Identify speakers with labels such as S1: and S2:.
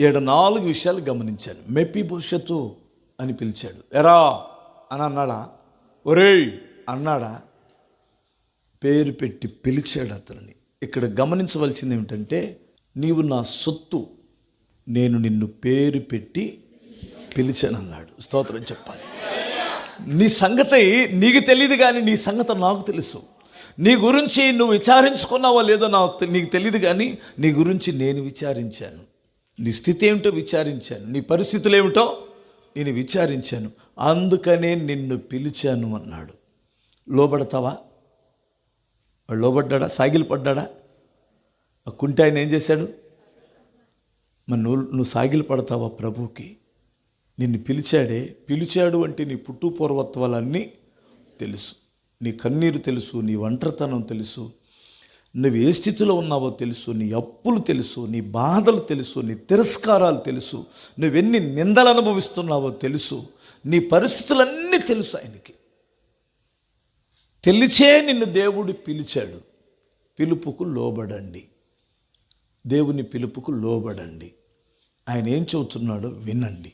S1: ఏడు నాలుగు విషయాలు గమనించాను. మెప్పి భవిష్యత్తు అని పిలిచాడు. ఎరా అని అన్నాడా? ఒరేయ్ అన్నాడా? పేరు పెట్టి పిలిచాడు అతనిని. ఇక్కడ గమనించవలసింది ఏమిటంటే నీవు నా సొత్తు నేను నిన్ను పేరు పెట్టి పిలిచానన్నాడు స్తోత్రం చెప్పాలి. నీ సంగతి నీకు తెలియదు కానీ నీ సంగతి నాకు తెలుసు. నీ గురించి నువ్వు విచారించుకున్నావో లేదో నాకు తె- నీకు తెలియదు కానీ నీ గురించి నేను విచారించాను. నీ స్థితి ఏమిటో విచారించాను. నీ పరిస్థితులు ఏమిటో నేను విచారించాను. అందుకనే నిన్ను పిలిచాను అన్నాడు. లోబడతావా? వాడు లోబడ్డా సాగిలు ఆ కుంటి ఆయన ఏం చేశాడు? మరి నువ్వు నువ్వు సాగిలి పడతావా ప్రభుకి నిన్ను పిలిచాడే పిలిచాడు అంటే నీ పుట్టు పూర్వత్వాలన్నీ తెలుసు. నీ కన్నీరు తెలుసు నీ ఒంటరితనం తెలుసు నువ్వు ఏ స్థితిలో ఉన్నావో తెలుసు నీ అప్పులు తెలుసు నీ బాధలు తెలుసు నీ తిరస్కారాలు తెలుసు నువ్వెన్ని నిందలు అనుభవిస్తున్నావో తెలుసు నీ పరిస్థితులన్నీ తెలుసు ఆయనకి. తెలిచే నిన్ను దేవుడు పిలిచాడు. పిలుపుకు లోబడండి. దేవుని పిలుపుకు లోబడండి. ఆయన ఏం చెబుతున్నాడో వినండి.